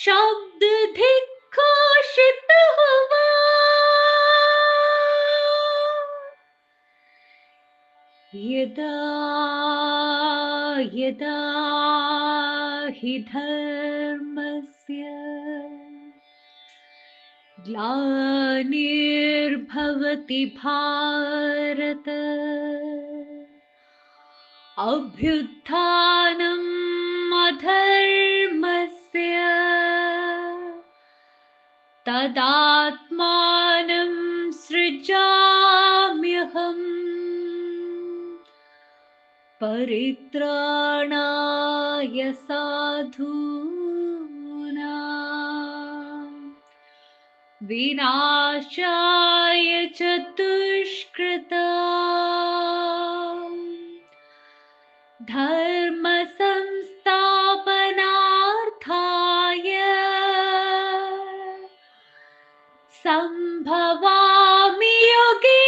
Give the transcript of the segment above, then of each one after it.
शब्द दिग्घोषित हुआ। यदा यदा हि धर्मस्य ग्लानिर्भवति भारत अभ्युत्थानम् अधर्मस्य तदात्मानं सृजाम्यहम्। परित्राणाय साधूनां। विनाशाय च സംഭവാമി യുഗേ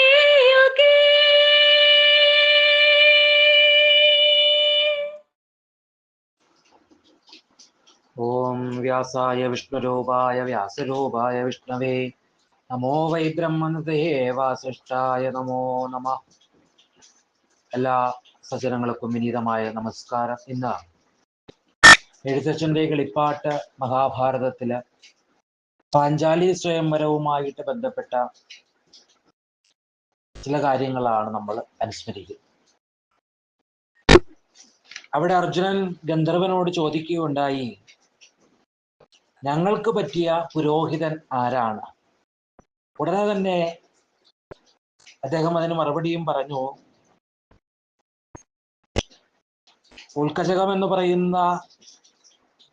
ഓം വ്യാസായ വിഷ്ണുരൂപായ വ്യാസരൂപായ വിഷ്ണവേ. നമോ വൈ ബ്രഹ്മനതേ വാസിഷ്ഠായ നമോ നമ. എല്ലാ സജ്ജനങ്ങൾക്കും വിനീതമായ നമസ്കാരം ഇന്ന്. എഴുത്തച്ഛന്റെ കളിപ്പാട്ട് മഹാഭാരതത്തിലെ പാഞ്ചാലി സ്വയംവരവുമായിട്ട് ബന്ധപ്പെട്ട ചില കാര്യങ്ങളാണ് നമ്മൾ അനുസ്മരിക്കുന്നത് അവിടെ അർജുനൻ ഗന്ധർവനോട് ചോദിക്കുകയുണ്ടായി ഞങ്ങൾക്ക് പറ്റിയ പുരോഹിതൻ ആരാണ്? ഉടനെ തന്നെ അദ്ദേഹം അതിന് മറുപടിയും പറഞ്ഞു ഉൽക്കചകം എന്ന് പറയുന്ന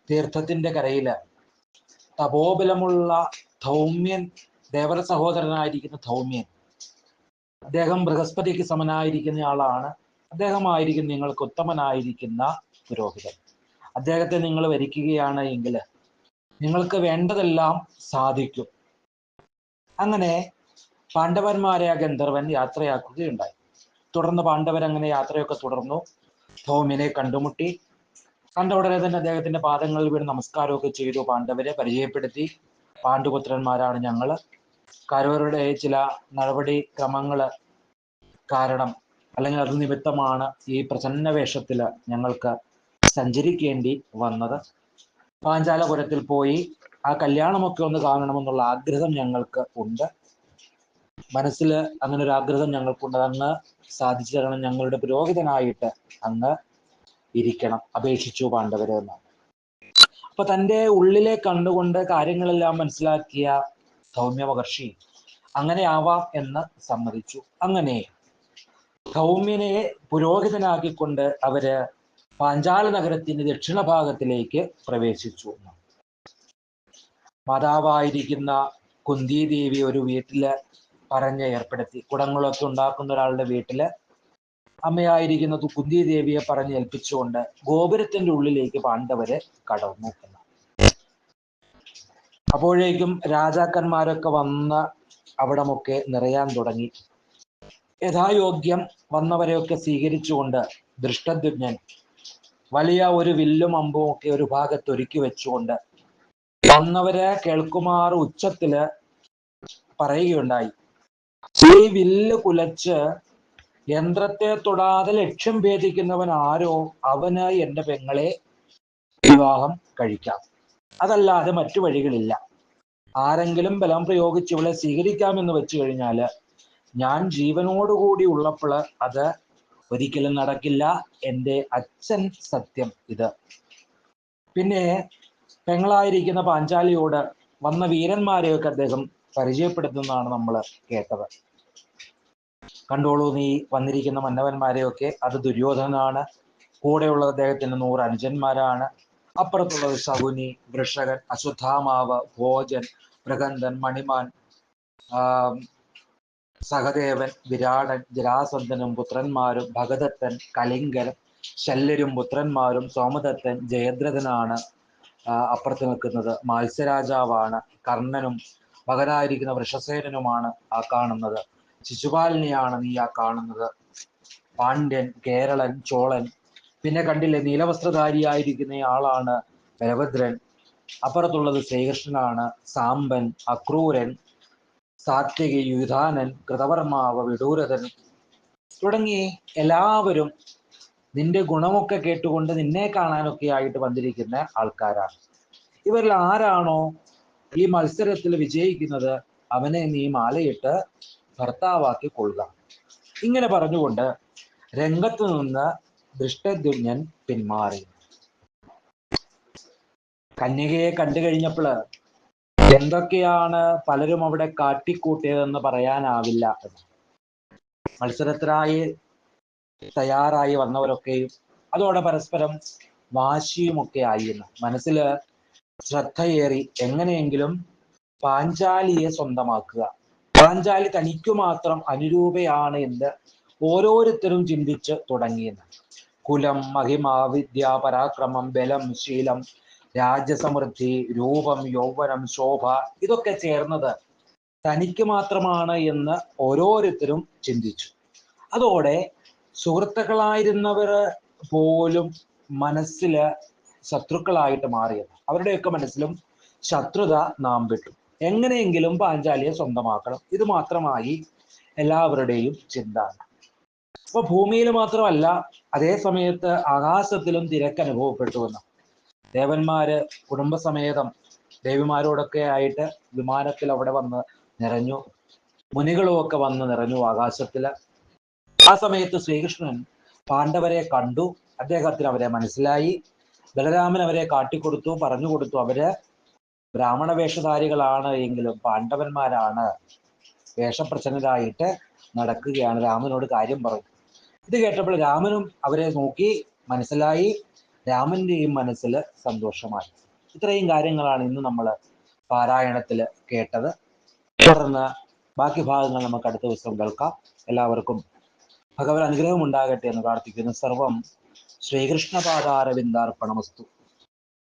തീർത്ഥത്തിന്റെ കരയിൽ തപോബലമുള്ള ധൗമ്യൻ ദേവര സഹോദരനായിരിക്കുന്ന ധൗമ്യൻ. അദ്ദേഹം ബൃഹസ്പതിക്ക് സമനായിരിക്കുന്ന ആളാണ്. അദ്ദേഹമായിരിക്കും നിങ്ങൾക്ക് ഉത്തമനായിരിക്കുന്ന പുരോഹിതൻ. അദ്ദേഹത്തെ നിങ്ങൾ വരിക്കുകയാണ് എങ്കിൽ നിങ്ങൾക്ക് വേണ്ടതെല്ലാം സാധിക്കും. അങ്ങനെ പാണ്ഡവന്മാരെ ആ ഗന്ധർവൻ യാത്രയാക്കുകയുണ്ടായി. തുടർന്ന് പാണ്ഡവർ അങ്ങനെ യാത്രയൊക്കെ തുടർന്നു. ധൗമ്യനെ കണ്ടുമുട്ടി. കണ്ട ഉടനെ തന്നെ അദ്ദേഹത്തിന്റെ പാദങ്ങളിൽ വീണ് നമസ്കാരമൊക്കെ ചെയ്തു പാണ്ഡവരെ പരിചയപ്പെടുത്തി. പാണ്ഡുപുത്രന്മാരാണ് ഞങ്ങൾ കരവരുടെ ചില നടപടി ക്രമങ്ങൾ കാരണം അല്ലെങ്കിൽ അത് നിമിത്തമാണ് ഈ പ്രസന്ന വേഷത്തിൽ ഞങ്ങൾക്ക് സഞ്ചരിക്കേണ്ടി വന്നത്. പാഞ്ചാലപുരത്തിൽ പോയി ആ കല്യാണമൊക്കെ ഒന്ന് കാണണമെന്നുള്ള ആഗ്രഹം ഞങ്ങൾക്ക് ഉണ്ട്. മനസ്സിൽ അങ്ങനെ ഒരു ആഗ്രഹം ഞങ്ങൾക്കുണ്ട്. അങ്ങ് സാധിച്ചു തരണം ഞങ്ങളുടെ പുരോഹിതനായിട്ട് അങ്ങ് ഇരിക്കണം അപേക്ഷിച്ചു പാണ്ഡവര് എന്നാണ്. അപ്പൊ തന്റെ ഉള്ളിലെ കണ്ടുകൊണ്ട് കാര്യങ്ങളെല്ലാം മനസ്സിലാക്കിയ സൗമ്യ മഹർഷി അങ്ങനെ ആവാം എന്ന് സമ്മതിച്ചു. അങ്ങനെ സൗമ്യനെ പുരോഹിതനാക്കിക്കൊണ്ട് അവർ പാഞ്ചാല നഗരത്തിന്റെ ദക്ഷിണ ഭാഗത്തിലേക്ക് പ്രവേശിച്ചു. മാതാവായിരിക്കുന്ന കുന്തി ദേവി ഒരു വീട്ടിൽ പറഞ്ഞ് ഏർപ്പെടുത്തി. കുടങ്ങളൊക്കെ ഉണ്ടാക്കുന്ന ഒരാളുടെ വീട്ടിൽ അമ്മയായിരിക്കുന്ന കുന്തി ദേവിയെ പറഞ്ഞ് ഏൽപ്പിച്ചുകൊണ്ട് ഗോപുരത്തിന്റെ ഉള്ളിലേക്ക് പാണ്ഡവര് കടന്നു എന്ന് അപ്പോഴേക്കും രാജാക്കന്മാരൊക്കെ വന്ന് അവിടമൊക്കെ നിറയാൻ തുടങ്ങി. യഥായോഗ്യം വന്നവരെയൊക്കെ സ്വീകരിച്ചുകൊണ്ട് ദൃഷ്ടദ്യുജ്ഞൻ വലിയ ഒരു വില്ലും അമ്പും ഒക്കെ ഒരു ഭാഗത്ത് ഒരുക്കി വെച്ചുകൊണ്ട് വന്നവരെ കേൾക്കുമാർ ഉച്ചത്തിൽ പറയുകയുണ്ടായി. ഈ വില്ല് കുലച്ച് യന്ത്രത്തെ തൊടാതെ ലക്ഷ്യം ഭേദിക്കുന്നവൻ ആരോ അവന് എന്റെ പെങ്ങളെ വിവാഹം കഴിക്കാം. അതല്ലാതെ മറ്റു വഴികളില്ല. ആരെങ്കിലും ബലം പ്രയോഗിച്ച് ഇവളെ സ്വീകരിക്കാമെന്ന് വെച്ചു കഴിഞ്ഞാൽ ഞാൻ ജീവനോടുകൂടി ഉള്ളപ്പോൾ അത് ഒരിക്കലും നടക്കില്ല. എന്റെ അച്ഛൻ സത്യം ഇത്. പിന്നെ പെങ്ങളായിരിക്കുന്ന പാഞ്ചാലിയോട് വന്ന വീരന്മാരെയൊക്കെ അദ്ദേഹം പരിചയപ്പെടുത്തുന്നതാണ് നമ്മൾ കേട്ടത്. കണ്ടോളൂ നീ വന്നിരിക്കുന്ന മന്നവന്മാരെയൊക്കെ. അത് ദുര്യോധനാണ്. കൂടെയുള്ള അദ്ദേഹത്തിന് നൂറ് അനുജന്മാരാണ്. അപ്പുറത്തുള്ളത് ശകുനി വൃഷകൻ അശ്വത്ഥാമാവ് ഭോജൻ ബൃഹന്തൻ മണിമാൻ സഹദേവൻ വിരാടൻ ജരാസന്ധനും പുത്രന്മാരും ഭഗദത്തൻ കലിംഗൻ ശല്യരും പുത്രന്മാരും സോമദത്തൻ ജയദ്രഥനാണ് അപ്പുറത്ത് നിൽക്കുന്നത്. മത്സ്യരാജാവാണ് കർണനും മകനായിരിക്കുന്ന വൃഷസേനനുമാണ് ആ കാണുന്നത്. ശിശുപാലനെയാണ് നീ ആ കാണുന്നത്. പാണ്ഡ്യൻ കേരളൻ ചോളൻ. പിന്നെ കണ്ടില്ലേ നീലവസ്ത്രധാരിയായിരിക്കുന്ന ആളാണ് ബലഭദ്രൻ അപ്പുറത്തുള്ളത് ശ്രീകൃഷ്ണനാണ്. സാമ്പൻ അക്രൂരൻ സാത്വികി യുധാനൻ കൃതവർമാവ് വിഡൂരഥൻ. തുടങ്ങി എല്ലാവരും നിന്റെ ഗുണമൊക്കെ കേട്ടുകൊണ്ട് നിന്നെ കാണാനൊക്കെ ആയിട്ട് വന്നിരിക്കുന്ന ആൾക്കാരാണ്. ഇവരിൽ ആരാണോ ഈ മത്സരത്തിൽ വിജയിക്കുന്നത്? അവനെ നീ മാലയിട്ട് ഭർത്താവാക്കി കൊള്ളുക. ഇങ്ങനെ പറഞ്ഞുകൊണ്ട് രംഗത്തു നിന്ന് ദൃഷ്ടദ്യുമ്നൻ പിന്മാറി. കന്യകയെ കണ്ടു കഴിഞ്ഞപ്പോൾ എന്തൊക്കെയാണ് പലരും അവിടെ കാട്ടിക്കൂട്ടിയതെന്ന് പറയാനാവില്ല. മത്സരത്തിനായി തയ്യാറായി വന്നവരൊക്കെയും അതോടെ പരസ്പരം വാശിയുമൊക്കെ ആയിരുന്നു. മനസ്സിൽ ശ്രദ്ധയേറി എങ്ങനെയെങ്കിലും പാഞ്ചാലിയെ സ്വന്തമാക്കുക. പാഞ്ചാലി തനിക്കു മാത്രം അനുരൂപയാണ് എന്ന് ഓരോരുത്തരും ചിന്തിച്ച് തുടങ്ങിയത് കുലം മഹിമ വിദ്യ പരാക്രമം ബലം ശീലം രാജ്യസമൃദ്ധി രൂപം യൗവനം ശോഭ ഇതൊക്കെ ചേർന്നത് തനിക്ക് മാത്രമാണ് എന്ന് ഓരോരുത്തരും ചിന്തിച്ചു. അതോടെ സുഹൃത്തുക്കളായിരുന്നവർ പോലും മനസ്സിൽ ശത്രുക്കളായിട്ട് മാറിയത്. അവരുടെയൊക്കെ മനസ്സിലും ശത്രുത നാം വിട്ടു എങ്ങനെയെങ്കിലും പാഞ്ചാലിയെ സ്വന്തമാക്കണം. ഇത് മാത്രമായി എല്ലാവരുടെയും ചിന്ത. അപ്പൊ ഭൂമിയിൽ മാത്രമല്ല അതേ സമയത്ത് ആകാശത്തിലും തിരക്ക് അനുഭവപ്പെട്ടു എന്ന് ദേവന്മാര് കുടുംബസമേതം ദേവിമാരോടൊക്കെ ആയിട്ട് വിമാനത്തിൽ അവിടെ വന്ന് നിറഞ്ഞു. മുനികളും ഒക്കെ വന്ന് നിറഞ്ഞു ആകാശത്തിൽ. ആ സമയത്ത് ശ്രീകൃഷ്ണൻ പാണ്ഡവരെ കണ്ടു. അദ്ദേഹത്തിന് അവരെ മനസ്സിലായി. ബലരാമൻ അവരെ കാട്ടിക്കൊടുത്തു പറഞ്ഞു കൊടുത്തു അവർ ബ്രാഹ്മണ വേഷധാരികളാണ് എങ്കിലും പാണ്ഡവന്മാരാണ് വേഷപ്രച്ഛന്നരായിട്ട് നടക്കുകയാണ്. രാമനോട് കാര്യം പറഞ്ഞു ഇത് കേട്ടപ്പോൾ രാമനും അവരെ നോക്കി മനസ്സിലായി. രാമന്റെയും മനസ്സിൽ സന്തോഷമായി. ഇത്രയും കാര്യങ്ങളാണ് ഇന്ന് നമ്മൾ പാരായണത്തിൽ കേട്ടത്. തുടർന്ന് ബാക്കി ഭാഗങ്ങൾ നമുക്ക് അടുത്ത ദിവസം കേൾക്കാം. എല്ലാവർക്കും ഭഗവത് അനുഗ്രഹം ഉണ്ടാകട്ടെ എന്ന് പ്രാർത്ഥിക്കുന്നു. സർവം ശ്രീകൃഷ്ണപാദാരവിന്ദാർപ്പണമസ്തു.